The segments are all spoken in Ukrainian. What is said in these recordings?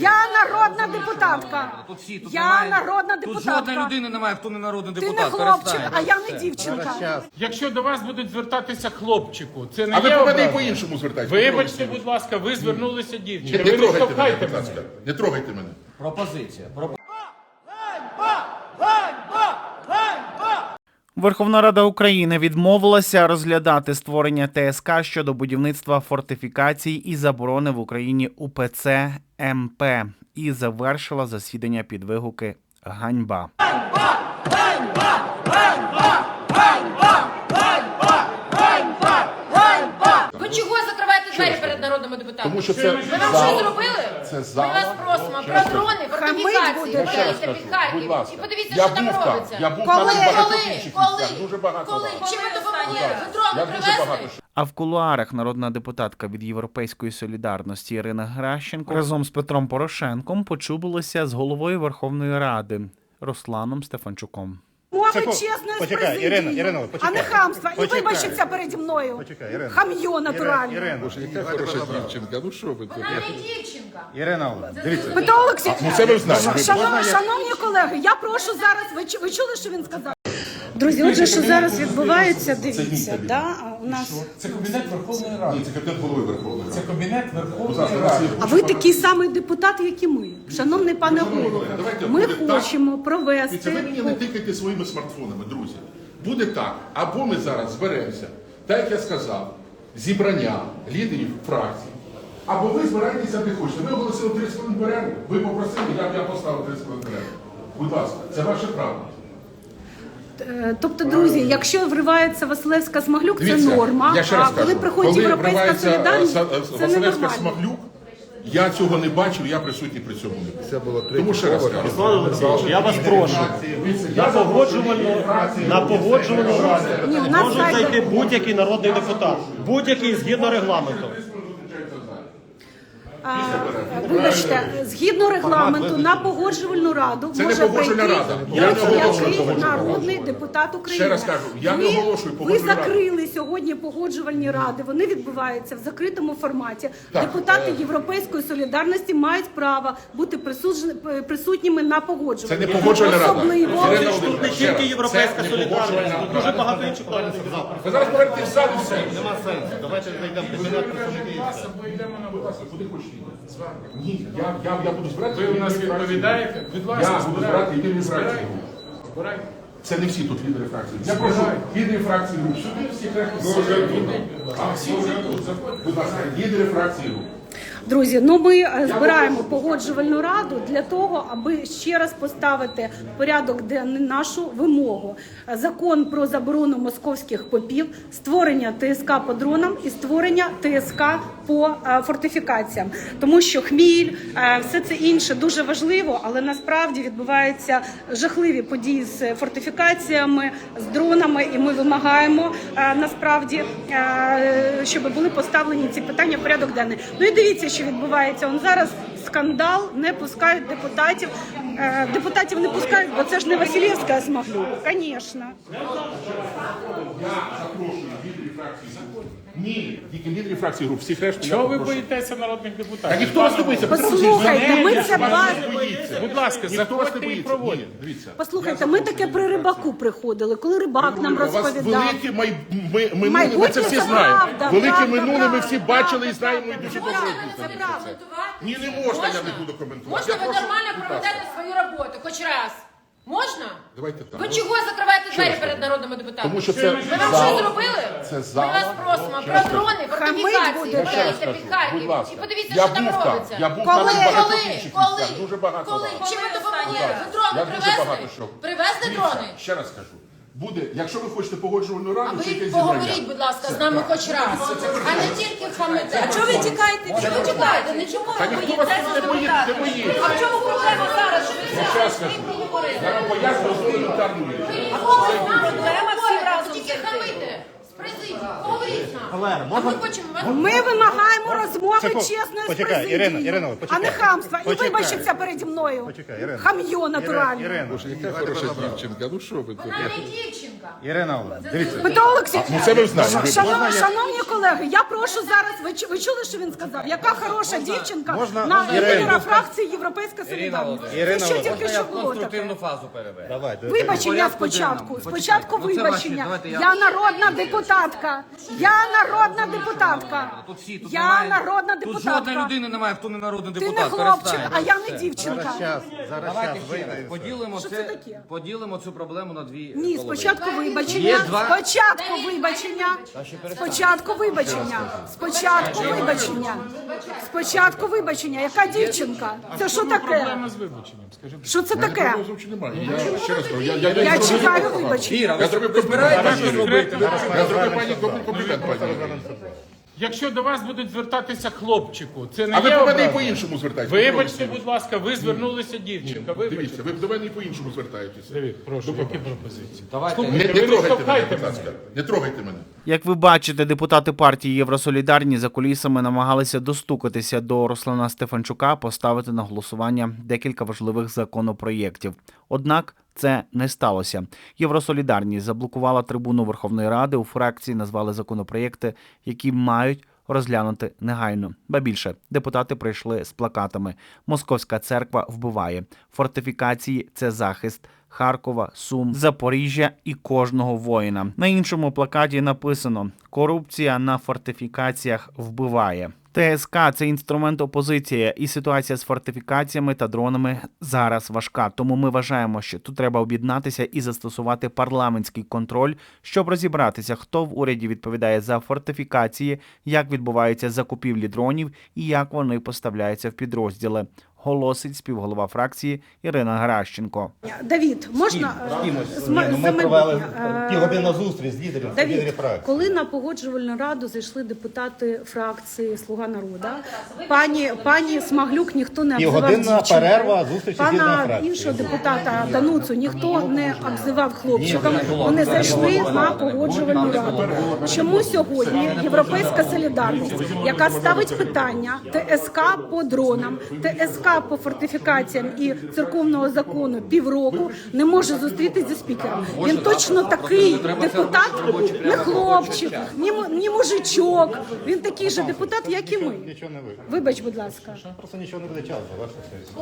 Я народна депутатка. Тут всі, тут Я немає. народна Тут депутатка. людина немає, хто не народний Ти не депутат. хлопчик, перестань. а я не дівчинка. Якщо до вас будуть звертатися хлопчику, це не А ви є повинні образа? по-іншому звертатися. Вибачте, будь ласка, ви звернулися дівчині. Не Ви не трогайте мене, штовхайте будь мене. ласка. Не трогайте мене. Пропозиція. Верховна Рада України відмовилася розглядати створення ТСК щодо будівництва фортифікацій і заборони в Україні УПЦ МП і завершила засідання під вигуки Ганьба. Ви чого закриваєте двері перед народними депутатами? Тому що це Ви нам що зробили? Це зал. Ми вас просимо про дрони. Ще раз вдайте кажу, під Харків. ласка. І подивіться, я що там був там, робиться. Я був Коли? там і в багатьох Коли? інших Коли? місцях. Дуже багато. Коли? раз. Чим ви допомогли? Дрони дуже привезли? А в кулуарах народна депутатка від Європейської солідарності Ірина Гращенко разом з Петром Порошенком почубилася з головою Верховної Ради Русланом Стефанчуком. Мови Це ко- чесно з почекай, Ірина, Ірина, а почекай. не хамство. І Почекай. вибачиться переді мною. Почекай, Ірина. Хам'йо натуральне. Ірина, Боже, яка хороша дівчинка. Ну що ви тут? Вона не дівчинка. Ірина, дивіться. Петро Олексійович, Ну це ви знаєте. шановні, шановні колеги, я прошу зараз. Ви, чу- ви чули, що він сказав? Друзі, отже, що зараз відбувається, дивіться, да? а у нас Це кабінет Верховної Ради. Ні, це капітан голови Верховної Ради. Це кабінет Верховної Ради. А ви такий самий депутат, як і ми. Шановний пане голово, ми хочемо Дивіться, ви провести. мені не тикайте своїми смартфонами, друзі. Буде так. Або ми зараз зберемося, так як я сказав, зібрання лідерів фракцій. Або ви збираєтеся де хочете. Ми оголосили 30 хвилин перерву. Ви попросили, я б я поставив 30 хвилин перерву. Будь ласка, це ваше право. Е, Тобто, друзі, якщо вривається Василевська Смаглюк, це Дивіться, норма. Я ще А раз коли кажу, приходить коли європейська вривається, солідарність, е, Са- це Василевська. Смаглюк, я цього не бачив, я присутній при цьому не був. Це було Тому ще раз кажу. Руслан Олексійович, я вас прошу. На погоджувальну, на погоджувальну раду Ні, у нас може зайти будь-який народний депутат, будь-який згідно регламенту. А, Вибачте, згідно регламенту на погоджувальну раду Це не може погоджувальна прийти рада. Я не оголошую будь-який погоджувальну народний депутат України. Ще раз кажу, я не ви, оголошую Ви погоджувальну раду. закрили сьогодні погоджувальні ради. Вони відбуваються в закритому форматі. Так, Депутати е, Європейської солідарності мають право бути присуджен- присутніми на погоджувальні. Це не погоджувальна рада. Особливо Ірина Тут не тільки європейська це не солідарність, погоджувальна тут дуже рада. багато інших Ви зараз повернетесь в зал все. Нема сенсу. Давайте зайдемо в кабінет представників. Будь ласка, куди хочете? Ні, я, я, я буду збирати. Ви у нас відповідаєте? Будь Я ласка, буду збирайте. збирати єдину фракції. Збирайте. Це не всі тут лідери фракції. Я прошу лідери фракції груп. Сюди всі решта. А всі вже тут. Будь ласка, лідери фракції груп. Друзі, ну ми е, збираємо погоджувальну раду для того, аби ще раз поставити порядок денний нашу вимогу. Закон про заборону московських попів, створення ТСК по дронам і створення ТСК по е, фортифікаціям. Тому що хміль, е, все це інше дуже важливо, але насправді відбуваються жахливі події з фортифікаціями, з дронами, і ми вимагаємо насправді, щоб були поставлені ці питання в порядок денний. Ну і дивіться, що відбувається. Он зараз скандал, не пускають депутатів. Е, Депутатів не пускають, бо це ж не Василівська а Смаглюк. Звісно. Ні, тільки лідерів фракції груп. Всіх решта я Чого ви боїтеся народних Та депутатів? ніхто вас не боїться. Петро Послухайте, Олексійович, ми це бачимо. боїться. Будь ласка, Ніхто вас не заходьте і боїться. проводьте. Ні, Дивіться. Послухайте, ми таке при рибаку приходили, коли рибак нам У вас розповідав. велике май... ми, минуле, ми Майбутнє це всі це знаємо. правда, велике правда, минуле ми правда, всі бачили і знаємо і дуже добре. це. Коментувати? Ні, не можна, я не буду коментувати. Можна Я ви нормально будь проведете свою роботу, хоч раз? Можна? Давайте так. Ви чого закриваєте двері раз перед народними депутатами? Тому що це Ви нам зал. що зробили? Це Ми вас просимо про дрони, фортифікації, будете. Ще раз вдайте кажу, під будь Харків. ласка. І подивіться, я що там був там, робиться. я був Коли? там і в багатьох Коли? Коли? Дуже багато. Коли? раз. Чим ви допомогли? Ви дрони Я дуже багато привезли? що. Привезли Дивіться, дрони? Ще раз кажу. Буде, якщо ви хочете погоджувальну А раду, чи ви якесь поговоріть, зібрання. будь ласка, з нами хоч раз. А не тільки хамите. А чого ви тікаєте? Чого ви тікаєте? Не чому Та ви ніхто вас не боїться, не боїться. А в чому проблема зараз? Що ви Ще раз кажу. Я вам поясню з елементарною річ. проблема всі разом? Тільки хамите. з президії. з Олена, А можна- ми хочемо вас... Ми вимагаємо розмови Секу- чесної з почекай, президією, Ірина, Ірина, а почекай. не хамства. І Почекай. вибачиться переді мною. Почекай, Ірина. Хам'йо натуральне. Ірина, Боже, яка хороша дівчинка, ну що ви тут? Вона не дівчинка. Ірина, Олена, дивіться. Петро Олексійович, Ну це ви знаєте. Ви- шановні, шановні колеги, я прошу зараз. Ви, чу- ви чули, що він сказав? Яка хороша дівчинка можна- на можна лідера фракції Європейська Солідарність. Це Ірина що Володимирівна. тільки що Я в конструктивну фазу переведу. Давай, Вибачення спочатку. Спочатку. Ну, це вибачення. Я народна депутатка. Я народна депутатка. Тут всі, тут Я немає, народна Тут жодної депутатка. людини немає, хто не народний Ти депутат. не хлопчик, Перестань. а я не дівчинка. Зараз час, зараз Давайте час ще раз. вийде. Поділимо Що це, це таке? поділимо цю проблему на дві Ні, половини. спочатку вибачення. Є два- Спочатку вибачення. Спочатку вибачення. Спочатку вибачення. Спочатку вибачення. Яка дівчинка? Це що таке? Проблема з вибаченням, скажи. Що це таке? Зовсім немає. Я ще раз кажу, я, я, я, Я чекаю вибачення. Іра, Я ви зробив ви збираєтеся комплімент. робити? Я зробив пані комплімент, пані. Якщо до вас будуть звертатися хлопчику, це не А ви є до мене і образа? по-іншому звертаєтеся. Вибачте, будь ласка, ви звернулися дівчинка. Вибачте. Дивіться, ви до мене і по-іншому звертаєтеся. Давид, прошу, які пропозиції? Давайте. Не, ви не трогайте мене, штовхайте будь ласка. Не трогайте мене. Як ви бачите, депутати партії Євросолідарні за кулісами намагалися достукатися до Руслана Стефанчука, поставити на голосування декілька важливих законопроєктів. Однак це не сталося. Євросолідарність заблокувала трибуну Верховної Ради. У фракції назвали законопроєкти, які мають розглянути негайно. Ба більше депутати прийшли з плакатами: Московська церква вбиває, фортифікації це захист. Харкова, Сум, Запоріжжя і кожного воїна. На іншому плакаті написано: корупція на фортифікаціях вбиває. ТСК це інструмент опозиції, і ситуація з фортифікаціями та дронами зараз важка. Тому ми вважаємо, що тут треба об'єднатися і застосувати парламентський контроль, щоб розібратися, хто в уряді відповідає за фортифікації, як відбуваються закупівлі дронів і як вони поставляються в підрозділи. Голосить співголова фракції Ірина Гращенко. Давід, можна е, з ма- ну за провели майбутнє? Е, півгодинну зустріч з лідерів, Давід, фракції. коли на погоджувальну раду зайшли депутати фракції Слуга народу, пані пані Смаглюк ніхто не обзивав Півгодинна дівчинкою. перерва, зустріч Пана фракції. іншого депутата Дануцу ніхто не обзивав хлопчиком. Вони зайшли на погоджувальну раду. Чому сьогодні Європейська солідарність, яка ставить питання ТСК по дронам, ТСК по фортифікаціям і церковного закону півроку, не може зустрітися зі спікером. Він точно такий депутат, не хлопчик, ні, ні мужичок. Він такий же депутат, як і ми. Нічого не вийде. Вибач, будь ласка. Просто нічого не буде часу, ваша честь.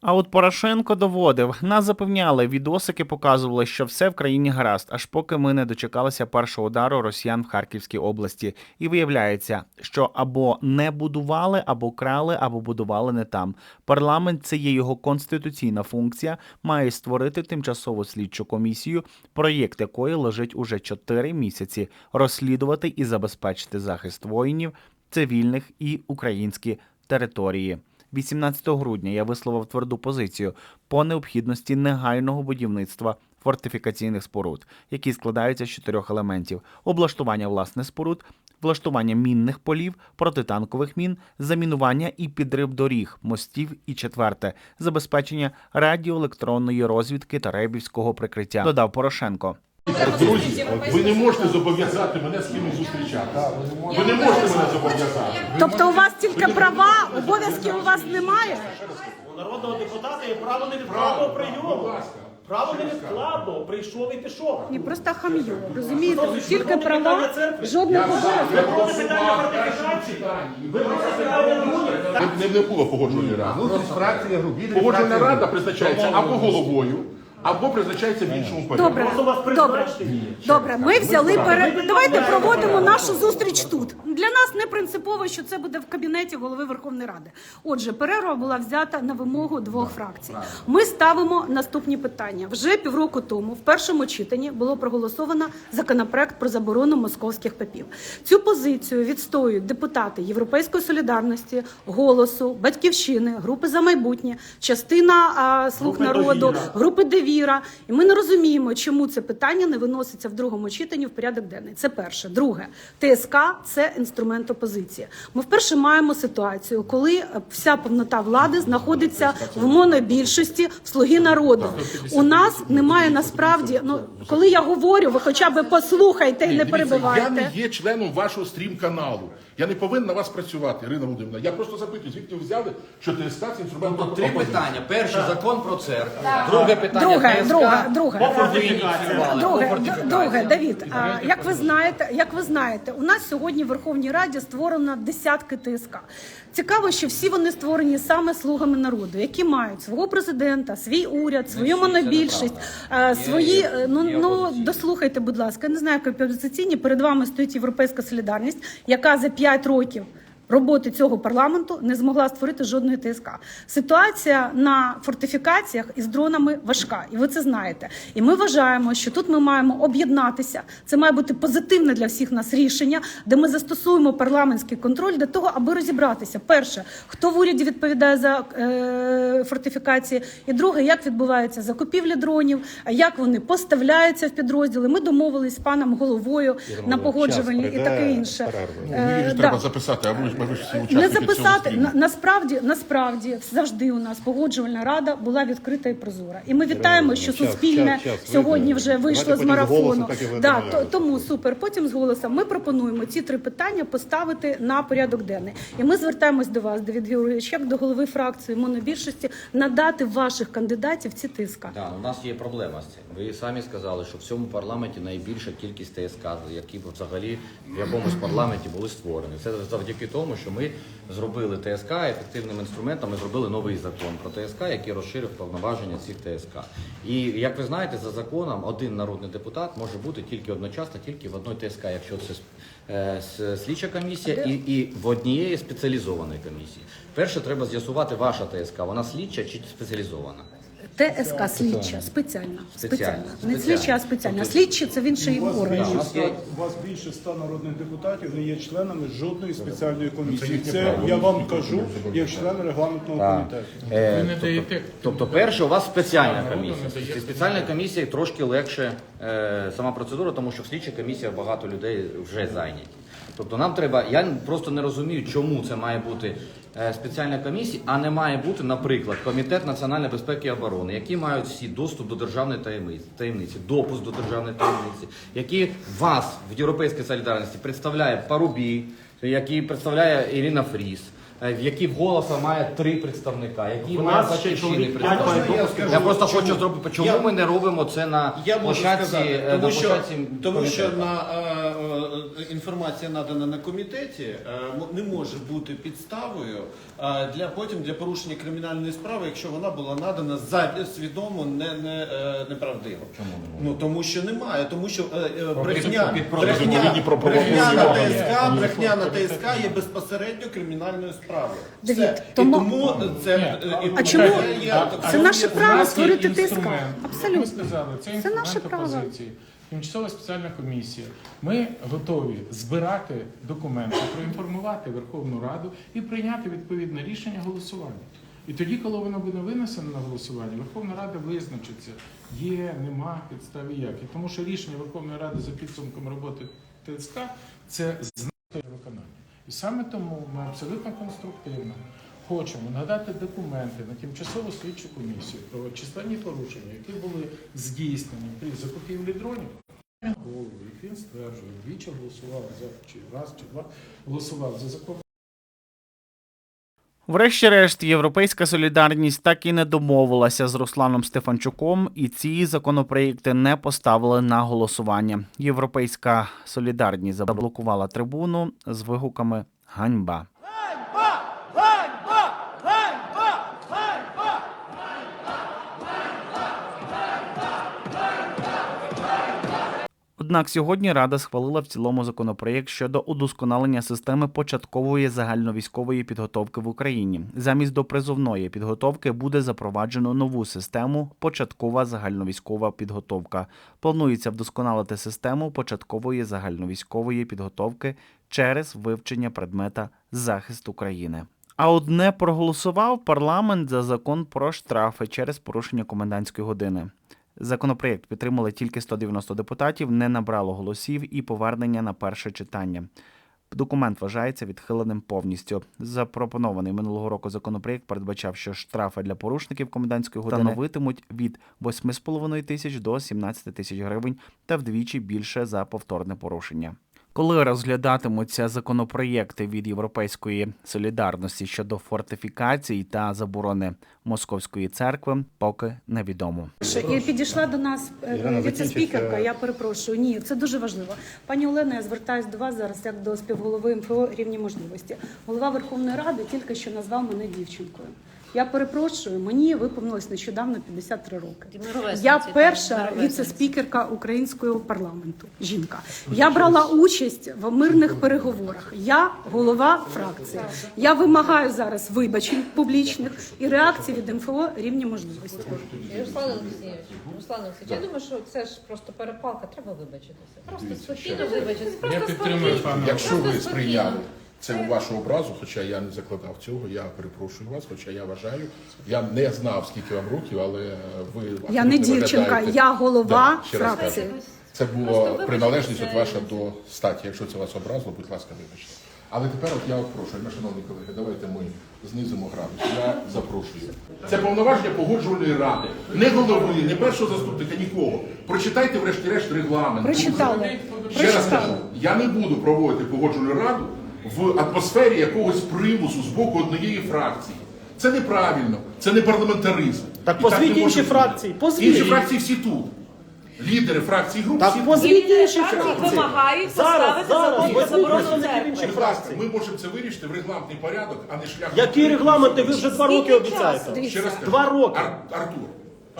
А от Порошенко доводив, нас запевняли, відосики показували, що все в країні гаразд, аж поки ми не дочекалися першого удару росіян в Харківській області. І виявляється, що або не будували, або крали, або будували не там. Парламент це є його конституційна функція, має створити тимчасову слідчу комісію, проєкт якої лежить уже 4 місяці, розслідувати і забезпечити захист воїнів, цивільних і українські території. 18 грудня я висловив тверду позицію по необхідності негайного будівництва фортифікаційних споруд, які складаються з чотирьох елементів: облаштування власне споруд, влаштування мінних полів, протитанкових мін, замінування і підрив доріг, мостів і четверте забезпечення радіоелектронної розвідки та рейбівського прикриття. Додав Порошенко. Друзі, ви не можете зобов'язати мене з кимось зустрічатися. Ви не можете мене зобов'язати. Тобто у вас тільки права, обов'язків у вас немає? У народного депутата є право невідкладного прийому. Право невідкладного. Прийшов і пішов. Ні, просто хам'ю. Розумієте, тільки права, жодних обов'язків. Питання фортифікації. Ви просто питання. Не, не, не було погоджувальної ради. Лідерів Погоджувальна рада призначається або головою, або призначається в іншому порядку. Добре, Просто вас добре, добре. Ми взяли пере... Давайте проводимо нашу зустріч тут. Для нас не принципово, що це буде в кабінеті голови Верховної Ради. Отже, перерва була взята на вимогу двох фракцій. Ми ставимо наступні питання. Вже півроку тому, в першому читанні, було проголосовано законопроект про заборону московських попів. Цю позицію відстоюють депутати Європейської солідарності, голосу, батьківщини, групи за майбутнє, частина а, слуг Групи народу, «Довіра». групи довіри. Недовіра, і ми не розуміємо, чому це питання не виноситься в другому читанні в порядок денний. Це перше. Друге, ТСК це інструмент опозиції. Ми вперше маємо ситуацію, коли е, вся повнота влади знаходиться в монобільшості в слуги народу. У нас немає насправді. Ну коли я говорю, ви хоча б послухайте і не перебивайте. Я не є членом вашого стрім-каналу. Я не повинен на вас працювати, Ірина Володимирівна. Я просто запитую, звідки ви взяли, що ТСК це інструмент Тобто три опозиції? питання. Перше закон про церкву. Друге питання Друге, друге, друге. Друге, друге, Давід, а, як ви знаєте, як ви знаєте, у нас сьогодні в Верховній Раді створено десятки ТСК. Цікаво, що всі вони створені саме слугами народу, які мають свого президента, свій уряд, свою монобільшість, е, свої е, ну ну дослухайте, будь ласка. Я не знаю, як опозиційні перед вами стоїть європейська солідарність, яка за 5 років. Роботи цього парламенту не змогла створити жодної ТСК. Ситуація на фортифікаціях із дронами важка, і ви це знаєте. І ми вважаємо, що тут ми маємо об'єднатися. Це має бути позитивне для всіх нас рішення, де ми застосуємо парламентський контроль для того, аби розібратися. Перше, хто в уряді відповідає за е, фортифікації, і друге, як відбуваються закупівлі дронів, як вони поставляються в підрозділи. Ми домовились з паном головою на погоджуванні і таке інше. перерва. Е, ж да. треба записати, а ви ж всі учасники Не записати на, насправді, насправді завжди у нас погоджувальна рада була відкрита і прозора. І ми вітаємо, що час, суспільне час, час, сьогодні вже вийшло з голосу марафону. так Да, то, тому супер. Потім з голосом ми пропонуємо ці три питання поставити на порядок денний. І ми звертаємось до вас, Давід Георгійович, як до голови фракції монобільшості, надати ваших кандидатів ці тиска. Да, у нас є проблема з цим. Ви самі сказали, що в цьому парламенті найбільша кількість ТСК, які взагалі в якомусь парламенті були створені. Це завдяки тому, що ми зробили ТСК ефективним інструментом. Ми зробили новий закон про ТСК, який розширив повноваження цих ТСК. І як ви знаєте, за законом один народний депутат може бути тільки одночасно, тільки в одній ТСК, якщо це е, слідча комісія і, і в однієї спеціалізованої комісії. Перше, треба з'ясувати ваша ТСК, вона слідча чи спеціалізована. ТСК слідча, спеціальна. Спеціальна. Спеціальна. Не слідча, а спеціальна. Тобто- Слідчі це в інший У орган. у вас більше ста народних депутатів не є членами жодної спеціальної комісії. Це я вам кажу як член регламентного комітету. Е, не тобто, даєте. тобто, перше, у вас спеціальна комісія. Зі спеціальної комісії трошки легше е, сама процедура, тому що в слідчій комісіях багато людей вже зайняті. Тобто нам треба, я просто не розумію, чому це має бути спеціальна комісія, а не має бути, наприклад, комітет національної безпеки і оборони, які мають всі доступ до державної таємниці, таємниці, допуск до державної таємниці, які вас в Європейській солідарності представляє Парубій, який представляє Ірина Фріс. е, В якій в голоса має три представника, які У нас ще чоловік представника. має допуск. Я просто Чому? хочу зробити, чому Я- ми не робимо це на Я площадці, сказати, е, тому на що, тому що на е, е, інформація надана на комітеті е, не може бути підставою е, для потім для порушення кримінальної справи, якщо вона була надана за свідомо не, не е, неправдиво. Чому ну тому що немає, тому що е, е, брехня, брехня, брехня на. ТСК, брехня на ТСК є безпосередньо кримінальною справою. Все. І тому- тому це е, і А чому? це є- Це наше право створити тиск. інструмент. Абсолютно. Ми сказали, це наше право. Тимчасова спеціальна комісія. Ми готові збирати документи, проінформувати Верховну Раду і прийняти відповідне рішення голосування. І тоді, коли воно буде винесено на голосування, Верховна Рада визначиться, є, нема підстави як. І тому що рішення Верховної Ради за підсумком роботи ТСК це знак виконання. І саме тому ми абсолютно конструктивно хочемо надати документи на тимчасову слідчу комісію про численні порушення, які були здійснені при закупівлі дронів. Як він стверджує, двічі голосував за чи раз чи два голосував за закон. Врешті-решт, Європейська солідарність так і не домовилася з Русланом Стефанчуком, і ці законопроєкти не поставили на голосування. Європейська солідарність заблокувала трибуну з вигуками Ганьба. Однак сьогодні Рада схвалила в цілому законопроєкт щодо удосконалення системи початкової загальновійськової підготовки в Україні. Замість допризовної підготовки буде запроваджено нову систему початкова загальновійськова підготовка. Планується вдосконалити систему початкової загальновійськової підготовки через вивчення предмета захист України. А одне проголосував парламент за закон про штрафи через порушення комендантської години. Законопроєкт підтримали тільки 190 депутатів, не набрало голосів і повернення на перше читання. Документ вважається відхиленим повністю. Запропонований минулого року законопроєкт передбачав, що штрафи для порушників комендантської години становитимуть від 8,5 тисяч до 17 тисяч гривень та вдвічі більше за повторне порушення. Коли розглядатимуться законопроєкти від Європейської солідарності щодо фортифікацій та заборони московської церкви, поки невідомо. І підійшла до нас е, віце-спікерка. Я перепрошую. Ні, це дуже важливо. Пані Олена, я звертаюся до вас зараз як до співголови МФО рівні можливості. Голова Верховної Ради тільки що назвав мене дівчинкою. Я перепрошую, мені виповнилось нещодавно 53 роки. Я перша віце-спікерка українського парламенту. Жінка. Я брала участь в мирних переговорах. Я голова фракції. Я вимагаю зараз вибачень публічних і реакції від МФО рівні можливості. Руслан Олексійович, Руслан Олексійович, я думаю, що це ж просто перепалка, треба вибачитися. Просто спокійно вибачитися. Просто спокійно. Якщо ви спокійно. Це у вашу образу, хоча я не закладав цього, я перепрошую вас, хоча я вважаю, я не знав, скільки вам років, але ви Я не дівчинка, я голова раз фракції. Це Просто була приналежність от ваша до статі. Якщо це вас образило, будь ласка, вибачте. Але тепер от я от прошу, шановні колеги, давайте ми знизимо градус. Я запрошую. Це повноваження погоджувальної ради. Не голови, не першого заступника, нікого. Прочитайте врешті-решт регламент. Прочитали. Ще раз кажу, я не буду проводити погоджувальну раду в атмосфері якогось примусу з боку однієї фракції. Це неправильно, це не парламентаризм. Так І позвіть не інші може бути. фракції, позвіть. Інші фракції всі тут. Лідери фракцій і груп Так всі тут. позвіть інші фракції. вимагають Зараз, поставити зараз, закон про ви заборону представники церкви. інших Будь ласка, фракцій. ми можемо це вирішити в регламентний порядок, а не шляхом. Які регламенти ви вже два роки Скільки обіцяєте? Ще раз кажу. Два роки. Ар- Артур,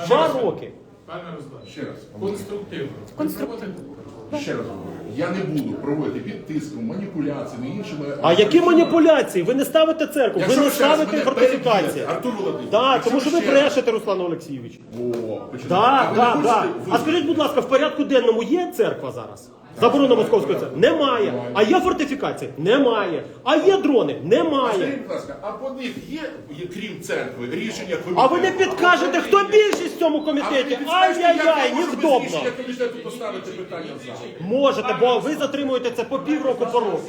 Два роки. Пане Руслан, ще раз. конструктивно. Конструктивно. Ще раз говорю. Я не буду проводити під тиском, маніпуляціями, іншими. А які маніпуляції? Ви не ставите церкву, ви Якщо не ви ставите мене фортифікації. переб'єте, Артур Володимирович. Так, якщо тому що ви ще брешете, Руслан Олексійович. О, починаєте. Так, так, так. А скажіть, будь ласка, в порядку денному є церква зараз? Заборона московської церкви? Немає. А є фортифікації? Немає. А є дрони? Немає. Скажіть, будь ласка, а по них є, є, крім церкви, рішення комітету? А ви не підкажете, хто більшість в цьому комітеті? Ай-яй-яй, невдобно. комітету поставити питання в зал? Можете, бо ви затримуєте це по півроку по року.